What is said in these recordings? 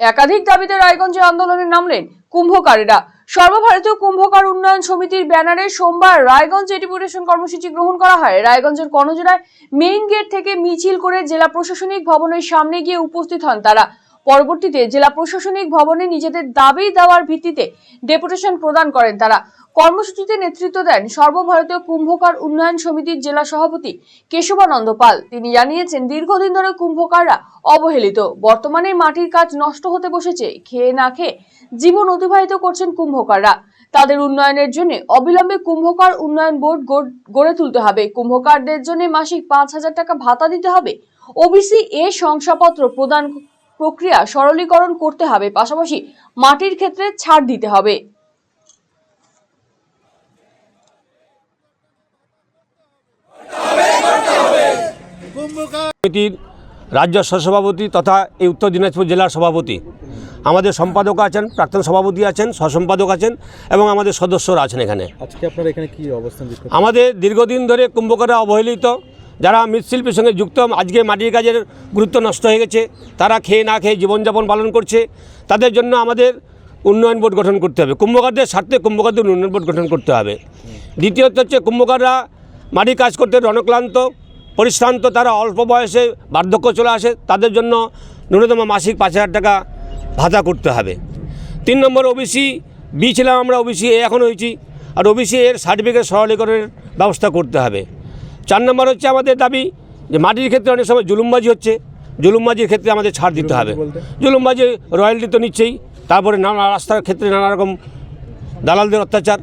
একাধিক দাবিতে রায়গঞ্জে আন্দোলনে নামলেন কুম্ভকারেরা। সর্বভারতীয় কুম্ভকার উন্নয়ন সমিতির ব্যানারে সোমবার রায়গঞ্জ ডেপুটেশন কর্মসূচি গ্রহণ করা হয়। রায়গঞ্জের কর্ণজোড়ায় মেইন গেট থেকে মিছিল করে জেলা প্রশাসনিক ভবনের সামনে গিয়ে উপস্থিত হন তারা। পরবর্তীতে জেলা প্রশাসনিক ভবনে নিজেদের দাবি দেওয়ার ভিত্তিতে ডেপুটেশন প্রদান করেন তারা। কর্মসূচিতে নেতৃত্ব দেন সর্বভারতীয় কুম্ভকার উন্নয়ন সমিতির জেলা সভাপতি কেশবানন্দ পাল। তিনি জানিয়েছেন, দীর্ঘদিন ধরে কুম্ভকাররা অবহেলিত। বর্তমানে মাটির কাজ নষ্ট হতে বসেছে। খেয়ে না খেয়ে জীবন অতিবাহিত করছেন কুম্ভকাররা। তাদের উন্নয়নের জন্য অবিলম্বে কুম্ভকার উন্নয়ন বোর্ড গড়- তুলতে হবে। কুম্ভকারদের জন্য মাসিক পাঁচ হাজার টাকা ভাতা দিতে হবে। ওবিসি এ শংসাপত্র প্রদান প্রক্রিয়া সরলীকরণ করতে হবে পাশাপাশি মাটির ক্ষেত্রে ছাড় দিতে হবে। সমিতির রাজ্য সহসভাপতি তথা এই উত্তর দিনাজপুর জেলার সভাপতি। আমাদের সম্পাদক আছেন প্রাক্তন সভাপতি আছেন সহসম্পাদক আছেন এবং আমাদের সদস্যরা আছেন এখানে। আজকে আপনারা এখানে কি অবস্থান আমাদের দীর্ঘদিন ধরে কুম্ভকাররা অবহেলিত যারা মৃৎশিল্পের সঙ্গে যুক্ত, আজকে মাটির কাজের গুরুত্ব নষ্ট হয়ে গেছে, তারা খেয়ে না খেয়ে জীবনযাপন পালন করছে, তাদের জন্য আমাদের উন্নয়ন বোর্ড গঠন করতে হবে। কুম্ভকারদের স্বার্থে কুম্ভকারদের উন্নয়ন বোর্ড গঠন করতে হবে। দ্বিতীয়ত হচ্ছে কুম্ভকাররা মাটির কাজ করতে রণক্লান্ত, পরিশ্রান্ত, তারা অল্প বয়সে বার্ধক্য চলে আসে, তাদের জন্য ন্যূনতম মাসিক পাঁচ হাজার টাকা ভাতা করতে হবে। তিন নম্বর ওবিসি বি ছিলাম আমরা ওবিসি এ এখন হয়েছি, আর ওবিসি এর সার্টিফিকেট সরলীকরণের ব্যবস্থা করতে হবে। চার নম্বর হচ্ছে আমাদের দাবি যে মাটির ক্ষেত্রে অনেক সময় জুলুমবাজি হচ্ছে। জুলুমবাজির ক্ষেত্রে আমাদের ছাড় দিতে হবে। জুলুমবাজি রয়্যালটি তো নিচ্ছেই। তারপরে নানা রাস্তার ক্ষেত্রে নানা রকম দালালদের অত্যাচার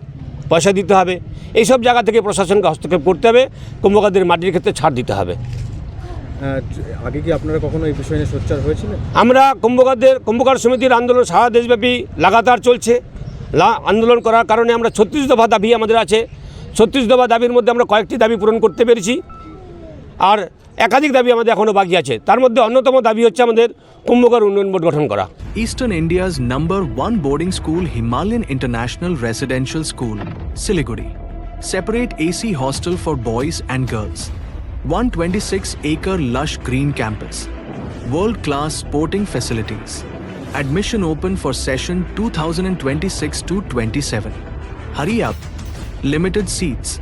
পয়সা দিতে হবে। এইসব জায়গা থেকে প্রশাসনকে হস্তক্ষেপ করতে হবে। কুম্ভকারদের মাটির ক্ষেত্রে ছাড় দিতে হবে। আগে কি আপনারা কখনো এই বিষয় নিয়ে সোচ্চার হয়েছিলেন? আমরা কুম্ভকারদের কুম্ভকার সমিতির আন্দোলন সারা দেশব্যাপী লাগাতার চলছে। আন্দোলন করার কারণে আমরা ছত্রিশ দফা দাবি আমাদের আছে। ছত্রিশ দফা দাবির মধ্যে আমরা কয়েকটি দাবি পূরণ করতে পেরেছি। আর একাধিক দাবি আমাদের এখনও বাকি আছে। তার মধ্যে অন্যতম দাবি হচ্ছে আমাদের কুম্ভকর উন্নয়ন বোর্ড গঠন করা। Eastern India's number one boarding school Himalayan international residential school Siliguri separate AC hostel for boys and girls one twenty six acre lush green campus world class sporting facilities admission open for session two thousand and twenty six to twenty seven hurry Limited seats.